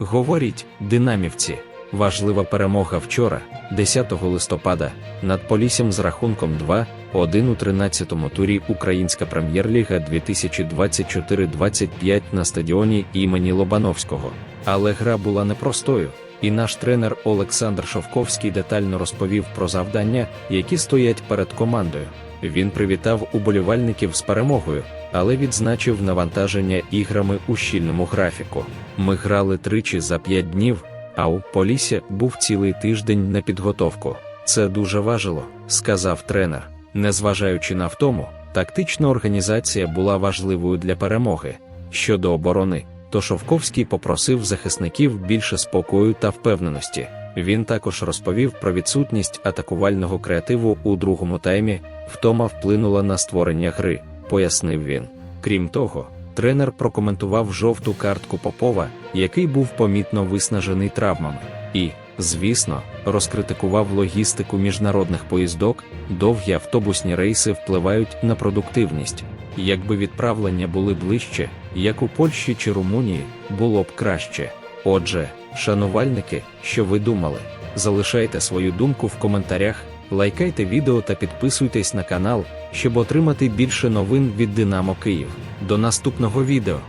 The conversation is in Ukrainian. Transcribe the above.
Говоріть, динамівці. Важлива перемога вчора, 10 листопада, над Полісім з рахунком 2-1 у 13-му турі Українська прем'єр-ліга 2024-25 на стадіоні імені Лобановського. Але гра була непростою, і наш тренер Олександр Шовковський детально розповів про завдання, які стоять перед командою. Він привітав уболівальників з перемогою, але відзначив навантаження іграми у щільному графіку. Ми грали тричі за п'ять днів, а у Полісся був цілий тиждень на підготовку. Це дуже важило, сказав тренер. Незважаючи на втому, тактична організація була важливою для перемоги. Щодо оборони, то Шовковський попросив захисників більше спокою та впевненості. Він також розповів про відсутність атакувального креативу у другому таймі, втома вплинула на створення гри, пояснив він. Крім того, тренер прокоментував жовту картку Попова, який був помітно виснажений травмами, і, звісно, розкритикував логістику міжнародних поїздок, довгі автобусні рейси впливають на продуктивність. Якби відправлення були ближче, як у Польщі чи Румунії, було б краще. Отже, шанувальники, що ви думали? Залишайте свою думку в коментарях, лайкайте відео та підписуйтесь на канал, щоб отримати більше новин від Динамо Київ. До наступного відео!